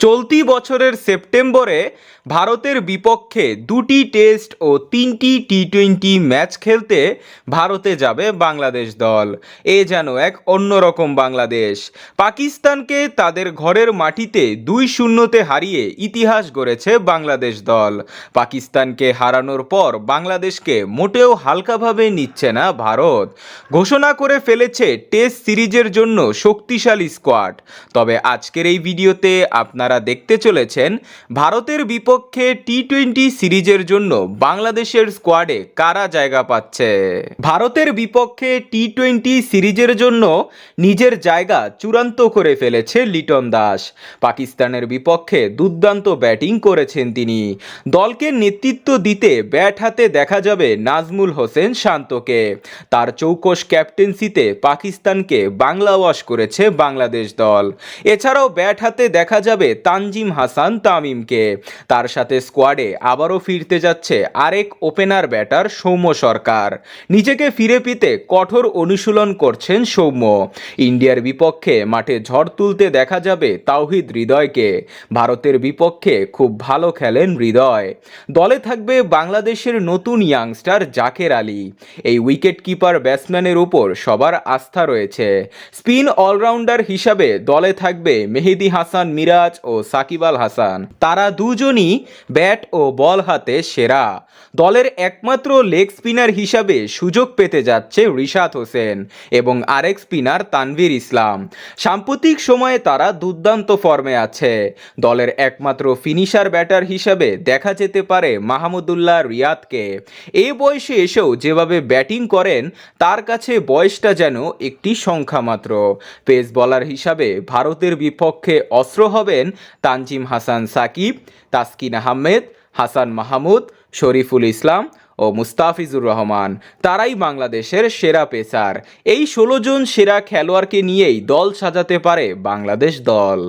চলতি বছরের সেপ্টেম্বরে ভারতের বিপক্ষে দুটি টেস্ট ও তিনটি টি টোয়েন্টি ম্যাচ খেলতে ভারতে যাবে বাংলাদেশ দল। এ যেন এক অন্যরকম বাংলাদেশ। পাকিস্তানকে তাদের ঘরের মাটিতে দুই শূন্যতে হারিয়ে ইতিহাস গড়েছে বাংলাদেশ দল। পাকিস্তানকে হারানোর পর বাংলাদেশকে মোটেও হালকাভাবে নিচ্ছে না ভারত। ঘোষণা করে ফেলেছে টেস্ট সিরিজের জন্য শক্তিশালী স্কোয়াড। তবে আজকের এই ভিডিওতে আপনারা দেখতে চলেছেন ভারতের বিপক্ষে টি টোয়েন্টি সিরিজের জন্য বাংলাদেশের স্কোয়াডে কারা জায়গা পাচ্ছে? ভারতের বিপক্ষে টি টোয়েন্টি সিরিজের জন্য নিজের জায়গা চূড়ান্ত করে ফেলেছে লিটন দাস। পাকিস্তানের বিপক্ষে দুর্দান্ত ব্যাটিং করেছেন তিনি। দলকে নেতৃত্ব দিতে ব্যাট হাতে দেখা যাবে নাজমুল হোসেন শান্তকে। তার চৌকস ক্যাপ্টেন্সিতে পাকিস্তানকে বাংলা ওয়াশ করেছে বাংলাদেশ দল। এছাড়াও ব্যাট হাতে দেখা যাবে তানজিম হাসান তামিমকে। তার সাথে স্কোয়াডে আবারও ফিরতে যাচ্ছে আরেক ওপেনার ব্যাটার সৌম্য সরকার। নিজেকে ফিরে পেতে কঠোর অনুশীলন করছেন সৌম্য। ইন্ডিয়ার বিপক্ষে মাঠে ঝড় তুলতে দেখা যাবে তাওহিদ হৃদয়কে। ভারতের বিপক্ষে খুব ভালো খেলেন হৃদয়। দলে থাকবে বাংলাদেশের নতুন ইয়াংস্টার জাকের আলী। এই উইকেট কিপার ব্যাটসম্যানের উপর সবার আস্থা রয়েছে। স্পিন অলরাউন্ডার হিসাবে দলে থাকবে মেহেদি হাসান মিরাজ ও সাকিব আল হাসান। তারা দুজনই ব্যাট ও বল হাতে সেরা। দলের একমাত্র লেগ স্পিনার হিসাবে সুযোগ পেতে যাচ্ছে রিশাদ হোসেন এবং আরেক স্পিনার তানভীর ইসলাম। সাম্প্রতিক সময়ে তারা দুর্দান্ত ফর্মে আছে। দলের একমাত্র ফিনিশার ব্যাটার হিসাবে দেখা যেতে পারে মাহমুদুল্লাহ রিয়াদকে। এই বয়সে এসেও যেভাবে ব্যাটিং করেন, তার কাছে বয়সটা যেন একটি সংখ্যা মাত্র পেস বলার হিসাবে ভারতের বিপক্ষে অস্ত্র হবেন তানজিম হাসান সাকিব, তাসকিন আহমেদ, হাসান মাহমুদ, শরীফুল ইসলাম ও মুস্তাফিজুর রহমান। তারাই বাংলাদেশের সেরা পেসার। এই ষোলো জন সেরা খেলোয়াড়কে নিয়েই দল সাজাতে পারে বাংলাদেশ দল।